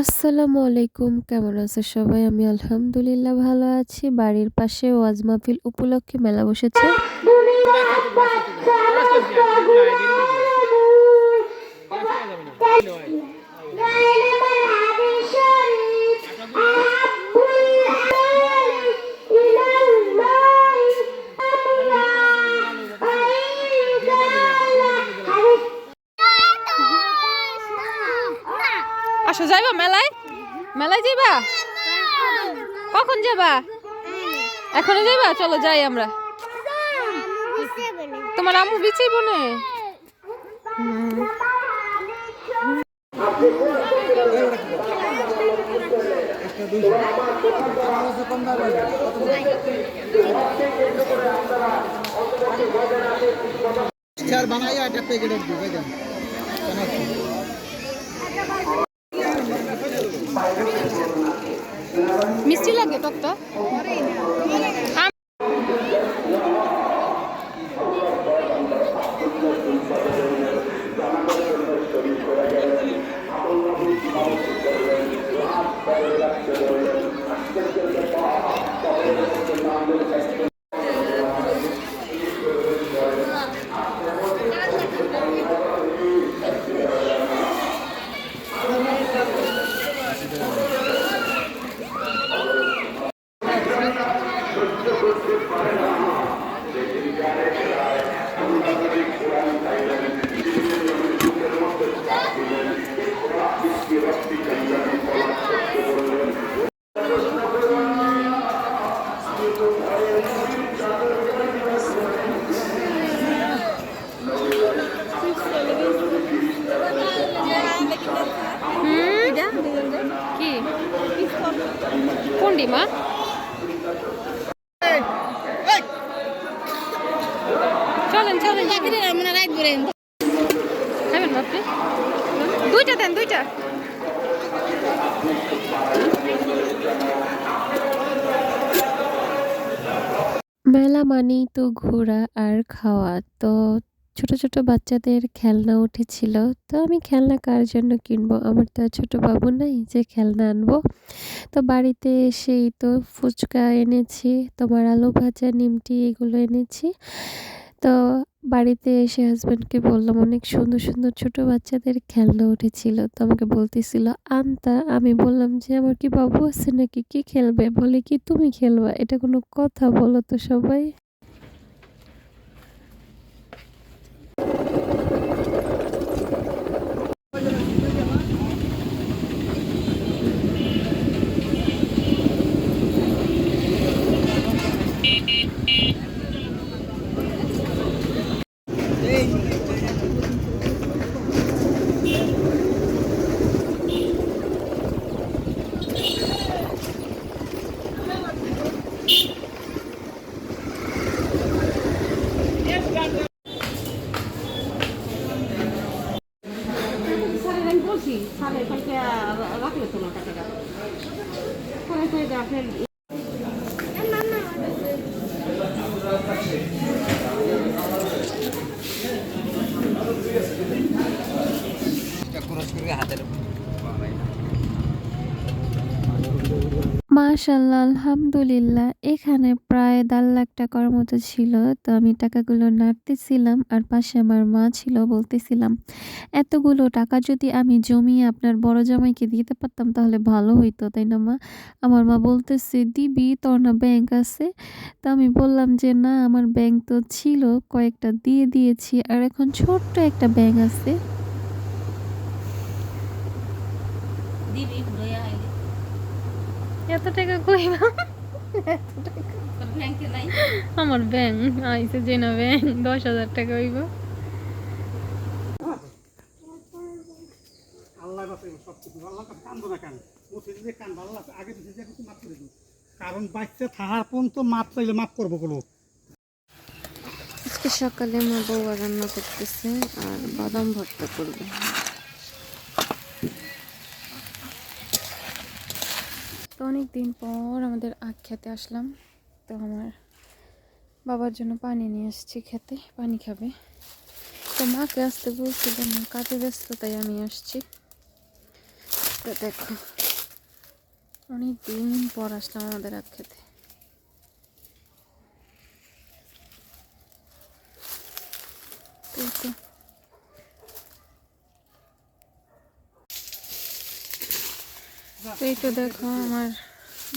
আসসালামু আলাইকুম, কেমন আছে সবাই? আমি আলহামদুলিল্লাহ ভালো আছি। বাড়ির পাশে ওয়াজ মাহফিল উপলক্ষে মেলা বসেছে। যাইবা মেলায়? মেলায় যাইবা? কখন যাবা? এখনই যাইবা? চলো যাই আমরা। তোমার আম্মু বিচেই বনে বানাইয়া একটা প্যাকেটের দিবে দেন। মিষ্টি লাগে টকটা কি কোন ডিমা চলেন চলেন খাবেন বাপরে? দুইটা দেন দুইটা। মেলা মানেই তো ঘোরা আর খাওয়া। তো ছোট ছোট বাচ্চাদের খেলনা উঠেছিল। তো আমি খেলনা কার জন্য কিনবো? আমার তো আর ছোট বাবু নাই যে খেলনা আনব। তো বাড়িতে এসেই তো ফুচকা এনেছি তোমার আলু ভাজা নিমটি এগুলো এনেছি। তো বাড়িতে এসে হাজব্যান্ডকে বললাম, অনেক সুন্দর সুন্দর ছোট বাচ্চাদের খেলনা উঠেছিল। তো আমাকে বলতেছিল, আনতা, আমি বললাম যে, আমার কি বাবু আছে নাকি? কি খেলবে? বলে, কি তুমি খেলবা? এটা কোনো কথা বলো তো সবাই। বলছি সাড়ে পাঁচটা রাখলে তোমার টাকাটা সাড়ে পাঁচটা আপনার মাশাল্লাহ আলহামদুলিল্লাহ। এখানে প্রায় দেড় লাখ টাকার মতো ছিল। তো আমি টাকাগুলো নাড়তেছিলাম আর পাশে আমার মা ছিল, বলতেছিলাম, এতগুলো টাকা যদি আমি জমিয়ে আপনার বড় জামাইকে দিতে পারতাম তাহলে ভালো হইতো, তাই না মা? আমার মা বলতেছে, দিবি, তোর না ব্যাংক আছে? তো আমি বললাম যে, না, আমার ব্যাংক তো ছিল, কয়েকটা দিয়ে দিয়েছি, আর এখন ছোট্ট একটা ব্যাংক আছে। এত টাকা কইবা আমার ব্যাংক আইসে যে না ব্যাংক দশ হাজার টাকা হইব। কারণ বাচ্চা পর্যন্ত মাপ চাইলে করব কোনো। আজকে সকালে মা বউয়া রান্না করতেছে আর বাদাম ভর্তা করবে। অনেক দিন পর আমাদের আখ খেতে আসলাম। তো আমার বাবার জন্য পানি নিয়ে আসছি খেতে, পানি খাবে। তো মাকে আসতে বলছিলাম না কাজে ব্যস্ত, তাই আমি আসছি। তো দেখো অনেক দিন পর আসলাম আমাদের আখ খেতে। তো। এই তো দেখো, আমার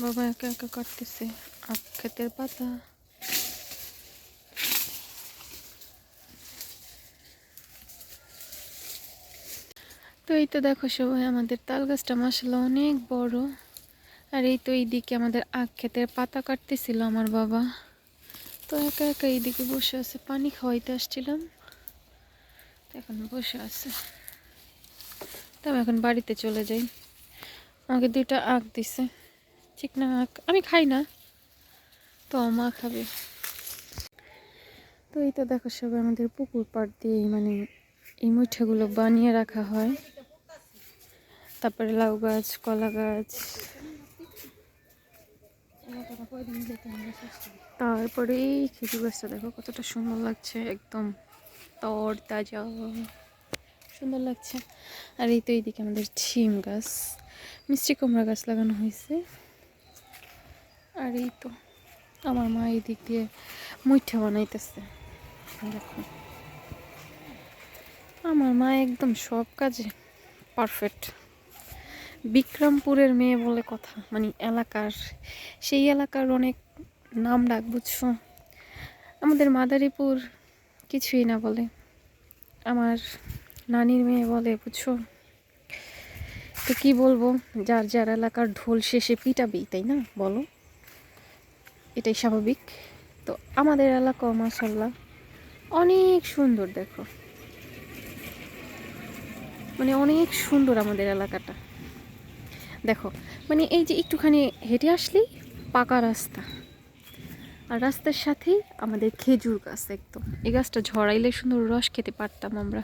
বাবা একা একা কাটতেছে আখ ক্ষেতের পাতা। তো এই তো দেখো সবাই, আমাদের তাল গাছটা মাসাল্লাহ অনেক বড়। আর এই তো এইদিকে আমাদের আখ ক্ষেতের পাতা কাটতেছিল আমার বাবা। তো একা একা এইদিকে বসে আছে, পানি খাওয়াইতে আসছিলাম। এখন বসে আছে। তো এখন বাড়িতে চলে যাই। আমাকে দুইটা আখ দিছে। চিকনা আখ? আমি খাই না। তো মা খাবে। তো এই তো দেখো সবাই আমাদের পুকুর পাড় দিয়ে মানে এই মুঠাগুলো বানিয়ে রাখা হয়। তারপরে লাউ গাছ, কলা গাছ। তারপরে এই খেজুর গাছটা দেখো কতটা সুন্দর লাগছে। একদম তর, তাজা। সুন্দর লাগছে। আর এই তো এইদিকে আমাদের ছিম গাছ। মিষ্টি কুমড়া গাছ লাগানো হয়েছে। আর এই তো আমার মা এই দিক দিয়ে মুইঠা বানাইতেছে। আমার মা একদম সব কাজে পারফেক্ট বিক্রমপুরের মেয়ে বলে কথা মানে এলাকার, সেই এলাকার অনেক নাম ডাক বুঝছ। আমাদের মাদারীপুর কিছুই না বলে। আমার নানির মেয়ে বলে, বুঝছ? তো কি বলব, যার যার এলাকার ঢোল শেষে পিটাবেই, তাই না? বলো। এটাই স্বাভাবিক। তো আমাদের এলাকাও মাসাল্লাহ অনেক সুন্দর, দেখো। মানে অনেক সুন্দর আমাদের এলাকাটা। দেখো মানে এই যে একটুখানি হেঁটে আসলেই পাকা রাস্তা। আর রাস্তার সাথেই আমাদের খেজুর গাছ, একদম। এই গাছটা ঝরাইলে সুন্দর রস খেতে পারতাম আমরা।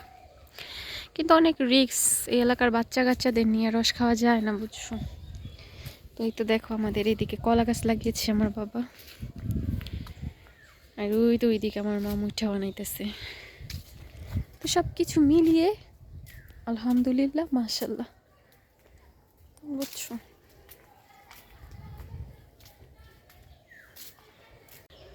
কিন্তু অনেক রিক্স এই এলাকার বাচ্চা কাচ্চাদের নিয়ে রস খাওয়া যায় না, বুঝছ? তো এই তো দেখো আমাদের এইদিকে কলা গাছ লাগিয়েছে আমার বাবা। আর ওই তো ওইদিকে আমার মা মুঠা বানাইতেছে। তো সব কিছু মিলিয়ে, আলহামদুলিল্লাহ মাসাল্লাহ বুঝছ?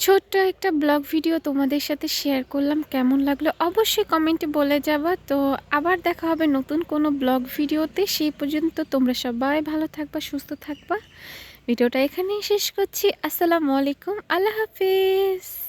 ছোট্ট একটা ব্লগ ভিডিও তোমাদের সাথে শেয়ার করলাম। কেমন লাগল অবশ্যই কমেন্টে বলে যাবা। তো আবার দেখা হবে নতুন কোনো ব্লগ ভিডিওতে। সেই পর্যন্ত তোমরা সবাই ভালো থাকবা, সুস্থ থাকবা। ভিডিওটা এখানেই শেষ করছি। আসসালামু আলাইকুম। আল্লাহ হাফিজ।